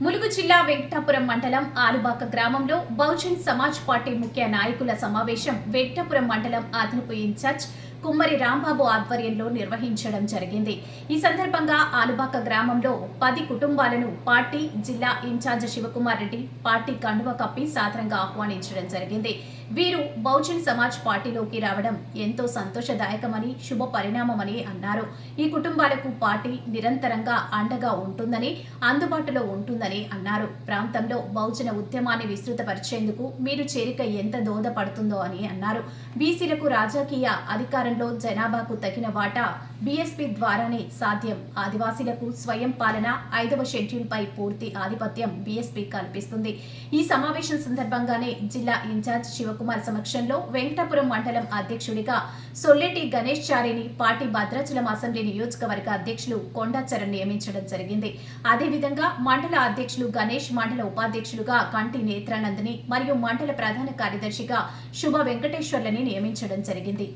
ములుగు జిల్లా వెంకటాపురం మండలం ఆలుబాక గ్రామంలో బహుజన్ సమాజ్ పార్టీ ముఖ్య నాయకుల సమావేశం వెంకటాపురం మండలం అదనపు ఇన్ఛార్జ్ కుమ్మరి రాంబాబు ఆధ్వర్యంలో నిర్వహించడం జరిగింది. ఈ సందర్భంగా ఆలుబాక గ్రామంలో పది కుటుంబాలను పార్టీ జిల్లా ఇన్ఛార్జ్ శివకుమార్ రెడ్డి పార్టీ కండువ కప్పి సాదరంగా ఆహ్వానించడం జరిగింది. వీరు బహుజన్ సమాజ్ పార్టీలోకి రావడం ఎంతో సంతోషదాయకమని శుభ పరిణామమని అన్నారు. ఈ కుటుంబాలకు పార్టీ నిరంతరంగా అండగా ఉంటుందని అందుబాటులో ఉంటుందని అన్నారు. ప్రాంతంలో బహుజన ఉద్యమాన్ని విస్తృతపరిచేందుకు మీరు చేరిక ఎంత దోహదపడుతుందో అని అన్నారు. బీసీలకు రాజకీయ అధికారం అధికారంలో జనాభాకు తగిన వాటా బీఎస్పీ ద్వారానే సాధ్యం. ఆదివాసీలకు స్వయం పాలన ఐదవ షెడ్యూల్ పై పూర్తి ఆధిపత్యం బీఎస్పీ కల్పిస్తుంది. ఈ సమావేశం సందర్భంగానే జిల్లా ఇన్ఛార్జ్ శివకుమార్ సమక్షంలో వెంకటాపురం మండలం అధ్యక్షుడిగా సొల్లెటి గణేష్ చారిని పార్టీ భద్రాచలం అసెంబ్లీ నియోజకవర్గ అధ్యక్షులు కొండాచరణ్ నియమించడం జరిగింది. అదేవిధంగా మండల అధ్యక్షులు గణేష్ మండల ఉపాధ్యక్షులుగా కంటి నేత్రానందని మరియు మండల ప్రధాన కార్యదర్శిగా శుభ వెంకటేశ్వర్లని నియమించడం జరిగింది.